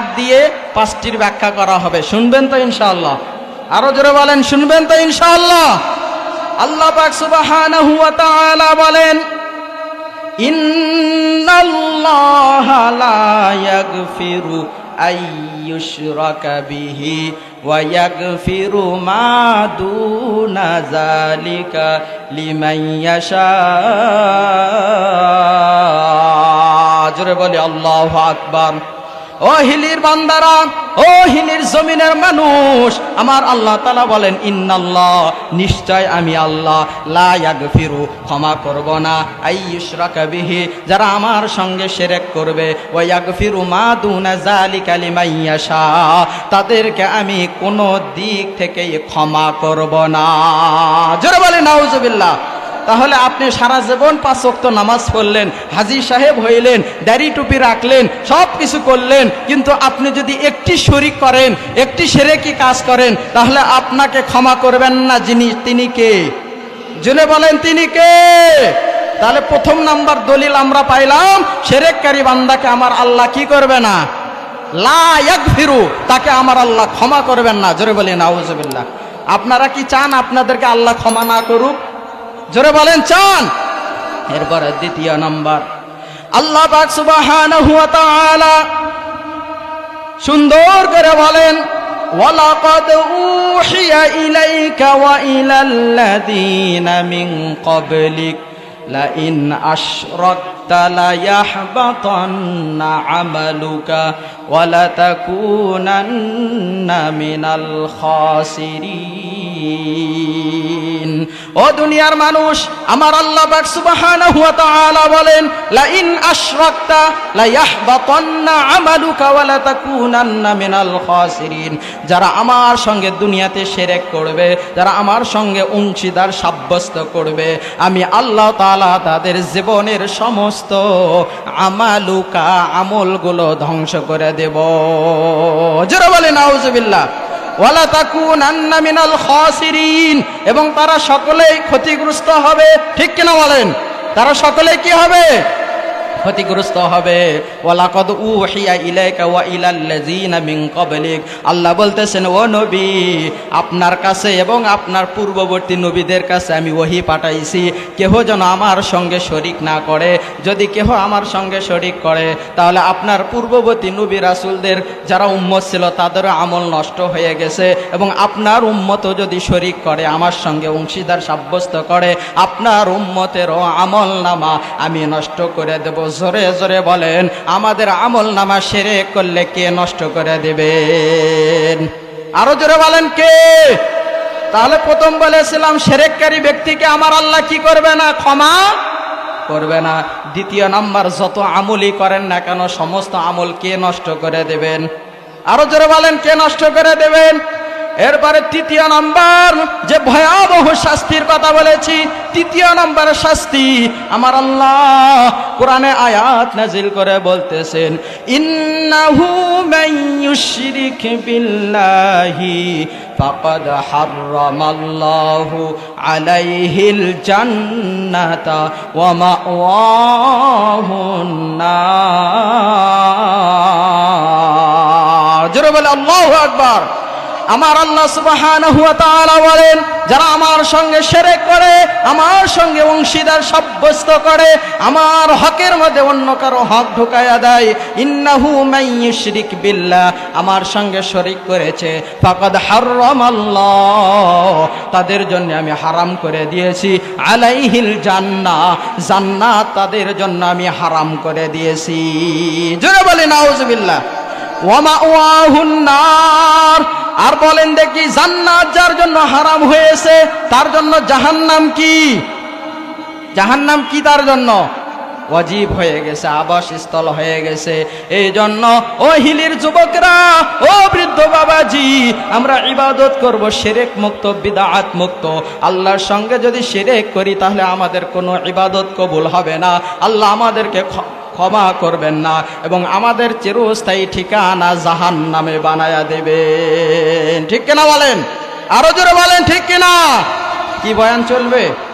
আয়াত দিয়ে পাঁচটির ব্যাখ্যা করা হবে। শুনবেন তো ইনশাআল্লাহ? আরও জোরে বলেন, শুনবেন তো ইনশাআল্লাহ? আল্লাহ পাক সুবহানাহু ওয়া তাআলা বলেন, ইন্নাল্লাহা লা ইয়াগফিরু আই ইউশরাকা বিহি ওয়া ইয়াগফিরু মা দুনা যালিকা লিমান ইয়াশা। জোরে বলি, আল্লাহু আকবার। ও হিলির বান্দারা, ও হিলির জমিনের মানুষ, আমার আল্লাহ তালা বলেন, ইন্নাল্লাহ, নিশ্চয় আমি আল্লাহ। লা ইয়াগফিরু, ক্ষমা করব না। আইয়ুশরাকা বিহি, যারা আমার সঙ্গে শিরক করবে। ওয়া ইয়াগফিরু মা দুনা যালিকা লিমান ইয়াশা, তাদেরকে আমি কোনো দিক থেকেই ক্ষমা করব না। জোরে বলে নাউজুবিল্লাহ। তাহলে আপনি সারা জীবন পাঁচ ওয়াক্ত নামাজ পড়লেন, হাজি সাহেব হইলেন, দাড়ি টুপি রাখলেন, সব কিছু করলেন, কিন্তু আপনি যদি একটি শরিক করেন, একটি সেরেকি কাজ করেন, তাহলে আপনাকে ক্ষমা করবেন না যিনি, তিনি কে? জেনে বলেন, তিনি কে? তাহলে প্রথম নাম্বার দলিল আমরা পাইলাম, সেরেককারী বান্দাকে আমার আল্লাহ কি করবে না? ফিরু তাকে আমার আল্লাহ ক্ষমা করবেন না। জোরে বলি নাউজুবিল্লাহ আপনারা কি চান আপনাদেরকে আল্লাহ ক্ষমা না করুক? জোরে বলেন, চান। এরপরে দ্বিতীয় নাম্বার। আল্লাহ ওয়া তাআলা সুন্দর করে বলেন, ওয়ালাকাদ উহিয়া ইলাইকা ওয়া ইলাল্লাযীনা মিন ক্বাবলিক, লাইন আশরাকতা আমালুকা ওয়া লাতাকুনান্না মিনাল খাসিরিন। ও দুনিয়ার মানুষ, আমার আল্লাহ পাক সুবহানাহু ওয়া তাআলা বলেন, লাইন আশরাকতা লায়াহবাতান্না আমালুকা ওয়া লাতাকুনান্না মিনাল খাসিরিন। যারা আমার সঙ্গে দুনিয়াতে শিরক করবে, যারা আমার সঙ্গে অংশীদার সাব্যস্ত করবে, আমি আল্লাহ তাআলা তাদের জীবনের সমস্ত আমালুকা আমলগুলো ধ্বংস করে দেব। জোরে বলে নাউজুবিল্লাহ। ওয়ালা তাকুন আন্না মিনাল খাসিরিন। এবং তারা সকলেই ক্ষতিগ্রস্ত হবে। ঠিক কিনা বলেন? তারা সকলে কি হবে? ক্ষতিগ্রস্ত হবে। ওয়ালাকদ উহিয়া ইলাইকা ওয়া ইলাল্লাযিনা মিন ক্বাবলিক। আল্লাহ বলতেছেন, ও নবী, আপনার কাছে এবং আপনার পূর্ববর্তী নবীদের কাছে আমি ওহি পাঠাইছি। কেহ যেন আমার সঙ্গে শরিক না করে। যদি কেহ আমার সঙ্গে শরিক করে, তাহলে আপনার পূর্ববর্তী নবী রাসূলদের যারা উম্মত ছিল, তাদের আমল নষ্ট হয়ে গেছে। এবং আপনার উম্মত যদি শরিক করে, আমার সঙ্গে অংশীদার সাব্যস্ত করে, আপনার উম্মতেরও আমল নামা আমি নষ্ট করে দেব। জোরে জোরে বলেন, আমাদের আমল নামা সেরে করলে কে নষ্ট করে দেবেন? আরও জোরে বলেন কে? তাহলে প্রথম বলেছিলাম, সেরেককারী ব্যক্তিকে আমার আল্লাহ কি করবে না? ক্ষমা করবে না। দ্বিতীয় নাম্বার, যত আমলই করেন না কেন, সমস্ত আমল কে নষ্ট করে দেবেন? আরও জোরে বলেন, কে নষ্ট করে দেবেন? এরপরে তৃতীয় নাম্বার, যে ভয়াবহ শাস্তির কথা বলেছি, তৃতীয় নাম্বার শাস্তি আমার আল্লাহ কোরআনে আয়াত নাজিল করে বলতেছেন, ইন্নাহু ইউশরিক বিল্লাহি ফাকাদ হাররামাল্লাহু আলাইহিল জান্নাতা ওয়া মাওয়াহুন নার। জোরে বলে আল্লাহু আকবার। আমার আল্লাহ সুবহানাহু হুয়া তাআলা বলেন, যারা আমার সঙ্গে শিরক করে, আমার সঙ্গে অংশীদার সাব্যস্ত করে, আমার হকের মধ্যে অন্য কারও হক ঢুকায়া দেয়, ইন্নাহু ইউশরিক বিল্লাহ, আমার সঙ্গে শরিক করেছে, ফাকাদ হাররামাল্লাহ তাদের জন্য আমি হারাম করে দিয়েছি, আলাইহিল জান্নাহ, জান্নাত তাদের জন্য আমি হারাম করে দিয়েছি। জোরে বলি নাউজুবিল্লাহ ওয়ামা ওয়াহুন নার। বলেন দেখি, জান্নাত যার জন্য হারাম হয়েছে, তার জন্য জাহান্নাম কি? জাহান্নাম কি তার জন্য? অজীব হয়ে গেছে, আবাসস্থল হয়ে গেছে। এই জন্য ও হিলির যুবকরা, ও বৃদ্ধ বাবাজি, আমরা ইবাদত করব, শিরেক মুক্ত, বিদাত মুক্ত। আল্লাহর সঙ্গে যদি শিরেক করি, তাহলে আমাদের কোনো ইবাদত কবুল হবে না। আল্লাহ আমাদেরকে ক্ষমা করবেন না এবং আমাদের চিরস্থায়ী ঠিকানা জাহান নামে বানায়া দেবেন। ঠিক কিনা বলেন? আরও জোরে বলেন, ঠিক কিনা? কি বয়ান চলবে?